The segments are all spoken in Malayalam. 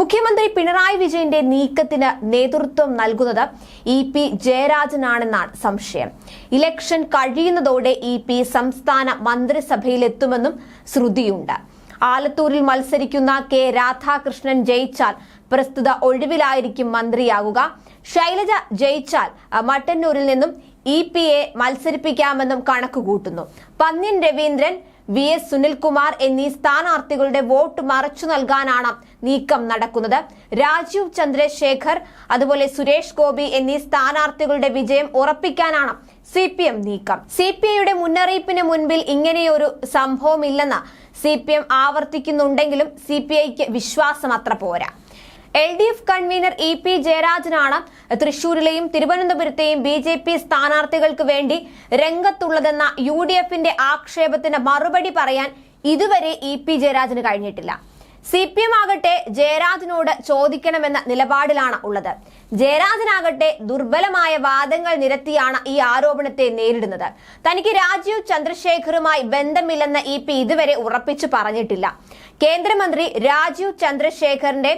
മുഖ്യമന്ത്രി പിണറായി വിജയന്റെ നീക്കത്തിന് നേതൃത്വം നൽകുന്നത് ഇ പി ജയരാജനാണെന്നാണ് സംശയം. ഇലക്ഷൻ കഴിയുന്നതോടെ ഇ പി സംസ്ഥാന മന്ത്രിസഭയിലെത്തുമെന്നും ശ്രുതിയുണ്ട്. ആലത്തൂരിൽ മത്സരിക്കുന്ന കെ രാധാകൃഷ്ണൻ ജയിച്ചാൽ പ്രസ്തുത ഒഴിവിലായിരിക്കും മന്ത്രിയാകുക. ശൈലജ ജയിച്ചാൽ മട്ടന്നൂരിൽ നിന്നും ഇ പി എ മത്സരിപ്പിക്കാമെന്നും കണക്കുകൂട്ടുന്നു. പന്ന്യൻ രവീന്ദ്രൻ വി എസ് സുനിൽകുമാർ എന്നീ സ്ഥാനാർത്ഥികളുടെ വോട്ട് മറച്ചു നൽകാനാണ് നീക്കം നടക്കുന്നത്. രാജീവ് ചന്ദ്രശേഖർ അതുപോലെ സുരേഷ് ഗോപി എന്നീ സ്ഥാനാർത്ഥികളുടെ വിജയം ഉറപ്പിക്കാനാണ് സി പി എം നീക്കം. സി പി ഐയുടെ മുന്നറിയിപ്പിന് മുൻപിൽ ഇങ്ങനെയൊരു സംഭവമില്ലെന്ന് സി പി എം ആവർത്തിക്കുന്നുണ്ടെങ്കിലും സി പി ഐക്ക് വിശ്വാസം അത്ര പോരാ. L D F convener E P ജയരാജനാണ് തൃശൂരിലെയും തിരുവനന്തപുരത്തെയും ബി ജെ പി സ്ഥാനാർത്ഥികൾക്ക് വേണ്ടി രംഗത്തുള്ളതെന്ന യു ഡി എഫിന്റെ ആക്ഷേപത്തിന് മറുപടി പറയാൻ ഇതുവരെ ഇ പി ജയരാജന് കഴിഞ്ഞിട്ടില്ല. സി പി എം ആകട്ടെ ജയരാജനോട് ചോദിക്കണമെന്ന നിലപാടിലാണ് ഉള്ളത്. ജയരാജനാകട്ടെ ദുർബലമായ വാദങ്ങൾ നിരത്തിയാണ് ഈ ആരോപണത്തെ നേരിടുന്നത്. തനിക്ക് രാജീവ് ചന്ദ്രശേഖറുമായി ബന്ധമില്ലെന്ന് ഇ പി ഇതുവരെ ഉറപ്പിച്ചു പറഞ്ഞിട്ടില്ല. കേന്ദ്രമന്ത്രി രാജീവ് ചന്ദ്രശേഖറിന്റെ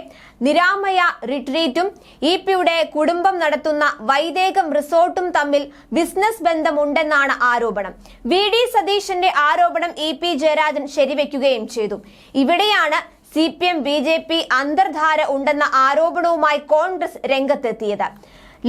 നിരാമയ റിട്രീറ്റും ഇ പിയുടെ കുടുംബം നടത്തുന്ന വൈദേകം റിസോർട്ടും തമ്മിൽ ബിസിനസ് ബന്ധമുണ്ടെന്നാണ് ആരോപണം. വി ഡി സതീശന്റെ ആരോപണം ഇ പി ജയരാജൻ ശരിവെക്കുകയും ചെയ്തു. ഇവിടെയാണ് C P M B J P അന്തർധാര ഉണ്ടെന്ന ആരോപണവുമായി കോൺഗ്രസ് രംഗത്തെത്തിയത്.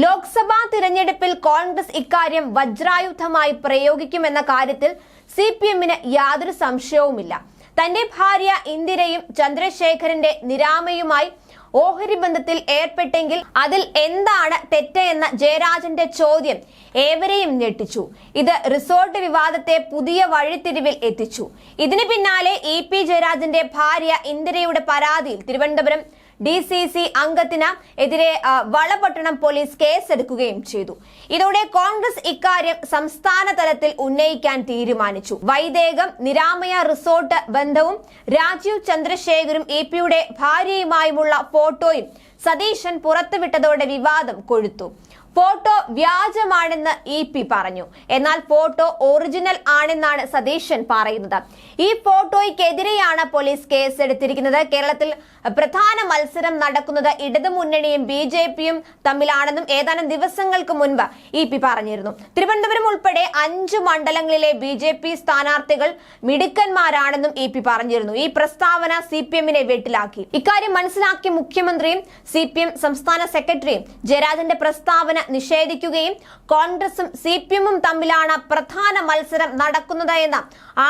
ലോക്സഭാ തിരഞ്ഞെടുപ്പിൽ കോൺഗ്രസ് ഇക്കാര്യം വജ്രായുധമായി പ്രയോഗിക്കുമെന്ന കാര്യത്തിൽ സി പി എമ്മിന് യാതൊരു സംശയവുമില്ല. തന്റെ ഭാര്യ ഇന്ദിരയും ചന്ദ്രശേഖരന്റെ നിരാമയുമായി ഓഹരി ബന്ധത്തിൽ ഏർപ്പെട്ടെങ്കിൽ അതിൽ എന്താണ് തെറ്റ് എന്ന ജയരാജന്റെ ചോദ്യം ഏവരെയും ഞെട്ടിച്ചു. ഇത് റിസോർട്ട് വിവാദത്തെ പുതിയ വഴിത്തിരിവിൽ എത്തിച്ചു. ഇതിന് പിന്നാലെ ഇ പി ജയരാജന്റെ ഭാര്യ ഇന്ദിരയുടെ പരാതിയിൽ തിരുവനന്തപുരം ഡി സി സി അംഗത്തിന് എതിരെ വളപട്ടണം പോലീസ് കേസെടുക്കുകയും ചെയ്തു. ഇതോടെ കോൺഗ്രസ് ഇക്കാര്യം സംസ്ഥാന തലത്തിൽ ഉന്നയിക്കാൻ തീരുമാനിച്ചു. വൈദേകം നിരാമയ റിസോർട്ട് ബന്ധവും രാജീവ് ചന്ദ്രശേഖരും എ പിയുടെ ഭാര്യയുമായുമുള്ള ഫോട്ടോയും സതീശൻ പുറത്തുവിട്ടതോടെ വിവാദം കൊഴുത്തു. ഫോട്ടോ വ്യാജമാണെന്ന് ഇ പി പറഞ്ഞു. എന്നാൽ ഫോട്ടോ ഒറിജിനൽ ആണെന്നാണ് സതീശൻ പറയുന്നത്. ഈ ഫോട്ടോയ്ക്കെതിരെയാണ് പോലീസ് കേസ് എടുത്തിരിക്കുന്നത് കേരളത്തിൽ പ്രധാന മത്സരം നടക്കുന്നത് ഇടതുമുന്നണിയും ബി ജെ പിയും തമ്മിലാണെന്നും ഏതാനും ദിവസങ്ങൾക്ക് മുൻപ് ഇ പി പറഞ്ഞിരുന്നു. തിരുവനന്തപുരം ഉൾപ്പെടെ അഞ്ച് മണ്ഡലങ്ങളിലെ ബി ജെ പി സ്ഥാനാർത്ഥികൾ മിടുക്കന്മാരാണെന്നും ഇ പി പറഞ്ഞിരുന്നു. ഈ പ്രസ്താവന സി പി എമ്മിനെ വെട്ടിലാക്കി. ഇക്കാര്യം മനസ്സിലാക്കിയ മുഖ്യമന്ത്രിയും സി പി എം സംസ്ഥാന സെക്രട്ടറിയും ജയരാജന്റെ പ്രസ്താവന നിഷേധിക്കുകയും കോൺഗ്രസും സി പി എമ്മും തമ്മിലാണ് പ്രധാന മത്സരം നടക്കുന്നത് എന്ന്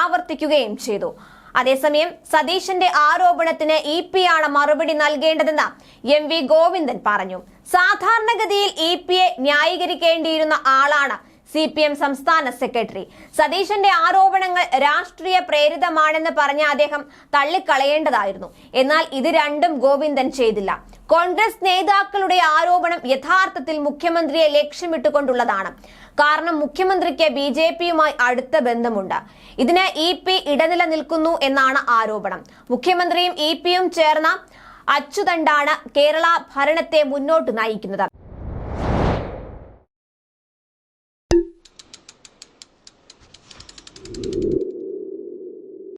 ആവർത്തിക്കുകയും ചെയ്തു. അതേസമയം സതീശന്റെ ആരോപണത്തിന് ഇ പി ആണ് മറുപടി നൽകേണ്ടതെന്ന് എം വി ഗോവിന്ദൻ പറഞ്ഞു. സാധാരണഗതിയിൽ ഇ പിയെ ന്യായീകരിക്കേണ്ടിയിരുന്ന ആളാണ് സി പി എം സംസ്ഥാന സെക്രട്ടറി. സതീശന്റെ ആരോപണങ്ങൾ രാഷ്ട്രീയ പ്രേരിതമാണെന്ന് പറഞ്ഞ അദ്ദേഹം തള്ളിക്കളയേണ്ടതായിരുന്നു. എന്നാൽ ഇത് രണ്ടും ഗോവിന്ദൻ ചെയ്തില്ല. കോൺഗ്രസ് നേതാക്കളുടെ ആരോപണം യഥാർത്ഥത്തിൽ മുഖ്യമന്ത്രിയെ ലക്ഷ്യമിട്ടുകൊണ്ടുള്ളതാണ്. കാരണം മുഖ്യമന്ത്രിക്ക് ബി ജെ പിയുമായി അടുത്ത ബന്ധമുണ്ട്. ഇതിന് ഇ പി ഇടനില നിൽക്കുന്നു എന്നാണ് ആരോപണം. മുഖ്യമന്ത്രിയും ഇ പിയും ചേർന്ന അച്ചുതണ്ടാണ് കേരള ഭരണത്തെ മുന്നോട്ട് നയിക്കുന്നത്.